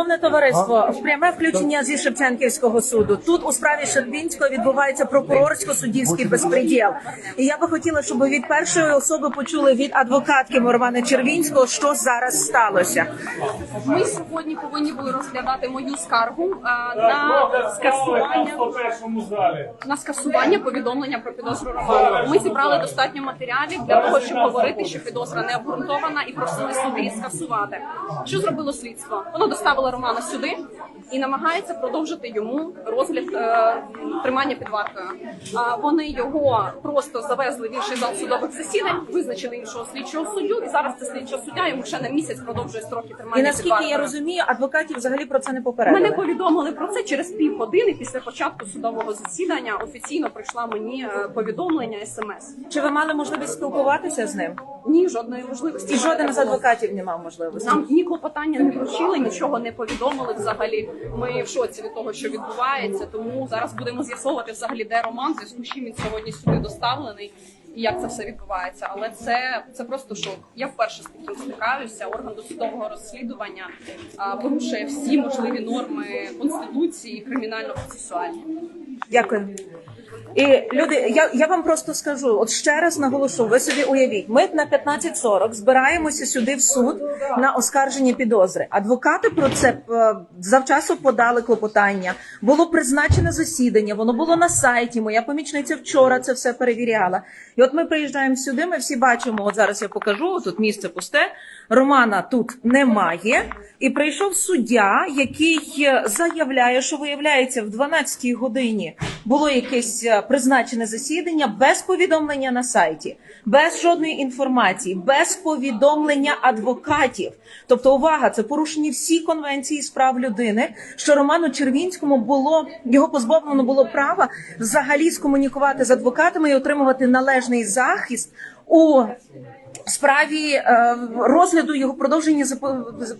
Шановне товариство, пряме включення зі Шевченківського суду. Тут у справі Щербінського відбувається прокурорсько-суддівський безпреділ. І я би хотіла, щоб від першої особи почули від адвокатки Романа Червінського, що зараз сталося. Ми сьогодні повинні були розглядати мою скаргу а, на скасування на скасування повідомлення про підозру Романа. Ми зібрали достатньо матеріалів для того, щоб говорити, що підозра не обґрунтована і просили суди скасувати. Що зробило слідство? Воно доставило Романа сюди і намагається продовжити йому розгляд е, тримання під вартою. А вони його просто завезли в інший зал судових засідань, визначили іншого слідчого суддю, і зараз це слідча суддя йому ще на місяць продовжує строки тримання І під наскільки вартою. я розумію, адвокатів взагалі про це не Мене попередили. повідомили про це через півгодини після початку судового засідання. Офіційно прийшла мені е, повідомлення смс. Чи ви мали можливість спілкуватися з ним? Ні, жодної можливості. І жоден з адвокатів не мав можливості. Нам ні клопотання не вручили, нічого не повідомили взагалі. Ми в шоці від того, що відбувається. Тому зараз будемо з'ясовувати взагалі, де Роман, зв'язку з чим він сьогодні сюди доставлений. І як це все відбувається, але це, це просто шок. Я вперше з таким стикаюся. Орган досудового розслідування а, порушує всі можливі норми конституції кримінально-процесуальні. Дякую. І люди, я, я вам просто скажу, от ще раз наголошу, ви собі уявіть, ми на 15.40 збираємося сюди в суд на оскарження підозри. Адвокати про це е, завчасу подали клопотання. Було призначене засідання, воно було на сайті. Моя помічниця вчора це все перевіряла. І от ми приїжджаємо сюди. Ми всі бачимо. От зараз я покажу. Тут місце пусте. Романа тут немає. І прийшов суддя, який е, заявляє, що виявляється в 12-й годині було якесь е, призначене засідання без повідомлення на сайті, без жодної інформації, без повідомлення адвокатів. Тобто, увага, це порушені всі конвенції з прав людини. Що Роману Червінському було його позбавлено було права взагалі скомунікувати з адвокатами і отримувати належний захист у справі е, розгляду його продовження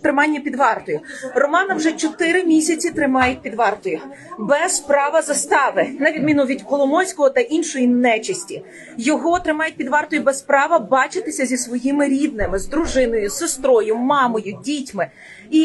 тримання під вартою. Романа вже 4 місяці тримають під вартою без права застави, на відміну від Коломойського та іншої нечисті. Його тримають під вартою без права бачитися зі своїми рідними, з дружиною, з сестрою, мамою, дітьми. І